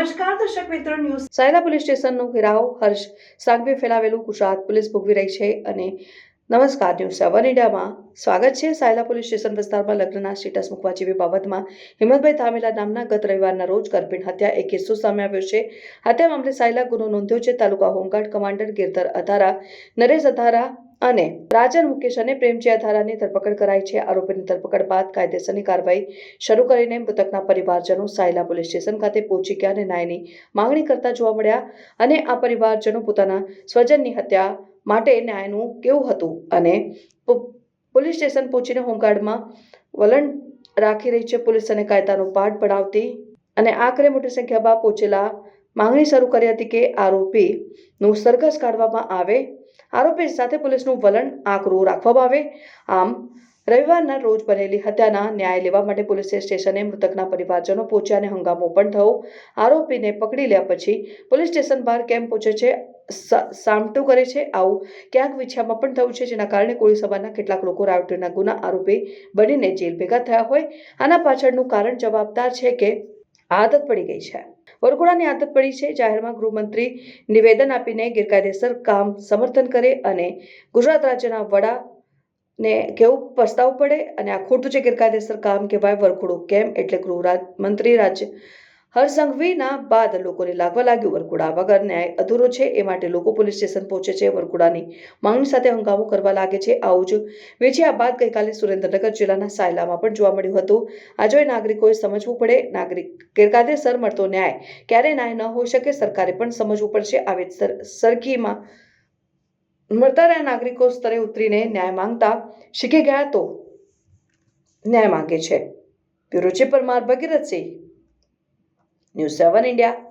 Sayla police સ્ટેશનનો ઘેરાવ, હર્ષ સાંઘવી ફેલાવેલું ગુજરાત પોલીસ ભોગવી રહી છે અને નમસ્કાર, ન્યૂઝ સેવન ઇન્ડિયામાં સ્વાગત છે સાયલા પોલીસ સ્ટેશન વિસ્તારમાં લગ્નના સ્ટેટસ મૂકવા જેવી બાબતમાં હિંમતભાઈ ધામેલા નામના ગત રવિવારના રોજ ગર્ભિણ હત્યા એક કિસ્સો સામે આવ્યો છે. હત્યા મામલે સાયલા ગુનો નોંધ્યો છે. Taluka home guard commander Girdhar Adhara, Naresh Adhara અને રાજન મુકેશ અને પ્રેમજીયા ધારાની ધરપકડ કરાઈ છે. આરોપીની ધરપકડ બાદ કાયદેસરની કાર્યવાહી શરૂ કરીને મૃતકના પરિવારજનો સાયલા પોલીસ સ્ટેશન ખાતે પહોંચી ગયા અને ન્યાયની માંગણી કરતા જોવા મળ્યા અને આ પરિવારજનો પોતાના સ્વજનની હત્યા માટે ન્યાયનું કેવું હતું અને પોલીસ સ્ટેશન પહોંચીને હોમગાર્ડમાં વલણ રાખી રહી છે. પોલીસ અને કાયદાનો પાઠ પડાવતી અને આખરે મોટી સંખ્યામાં પહોંચેલા માંગણી શરૂ કરી હતી કે આરોપીનું સરઘસ કાઢવામાં આવે. આરોપી સાથે પોલીસનું વલણ આકરું રાખવામાં આવે. આમ, રવિવારના રોજ બનેલી હત્યાના ન્યાય લેવા માટે પોલીસે સ્ટેશને મૃતકના પરિવારજનો પહોંચ્યા અને હંગામો પણ થયો. આરોપીને પકડી લ્યા પછી પોલીસ સ્ટેશન બહાર કેમ પહોંચે છે સામટું કરે છે, આવું ક્યાંક વિછામાં પણ થયું છે, જેના કારણે કોળી સભાના કેટલાક લોકો રાવટીના ગુના આરોપી બનીને જેલ ભેગા થયા હોય. આના પાછળનું કારણ જવાબદાર છે કે આદત પડી ગઈ છે. વરઘોડાની આદત પડી છે. જાહેરમાં ગૃહમંત્રી નિવેદન આપીને ગેરકાયદેસર કામ સમર્થન કરે અને ગુજરાત રાજ્યના વડા ને કેવું પસ્તાવું પડે અને આ ખોટું જે ગેરકાયદેસર કામ કહેવાય વરઘોડું કેમ? એટલે ગૃહ મંત્રી રાજ્ય હરસંઘવીના બાદ લોકોને લાગવા લાગ્યું. વરકુડા વગર ન્યાય અધૂરો છે. એ માટે લોકો પોલીસ સ્ટેશન પહોંચે છે. વરકુડાની માંગણી સાથે હંગામો કરવા લાગે છે. આવું જ વેચ્યા બાદ ગઈકાલે સુરેન્દ્રનગર જિલ્લાના સાયલામાં પણ જોવા મળ્યું હતું. આજે નાગરિકોએ સમજવું પડે. નાગરિક ગેરકાયદેસર મળતો ન્યાય ક્યારે ન્યાય ન હોઈ શકે. સરકારે પણ સમજવું પડશે. આવી સરખીમાં મળતા રહ્યા નાગરિકો સ્તરે ઉતરીને ન્યાય માંગતા શીખી ગયા તો ન્યાય માંગે છે. Bureau chief Parmar Bhagirathsinh news seven India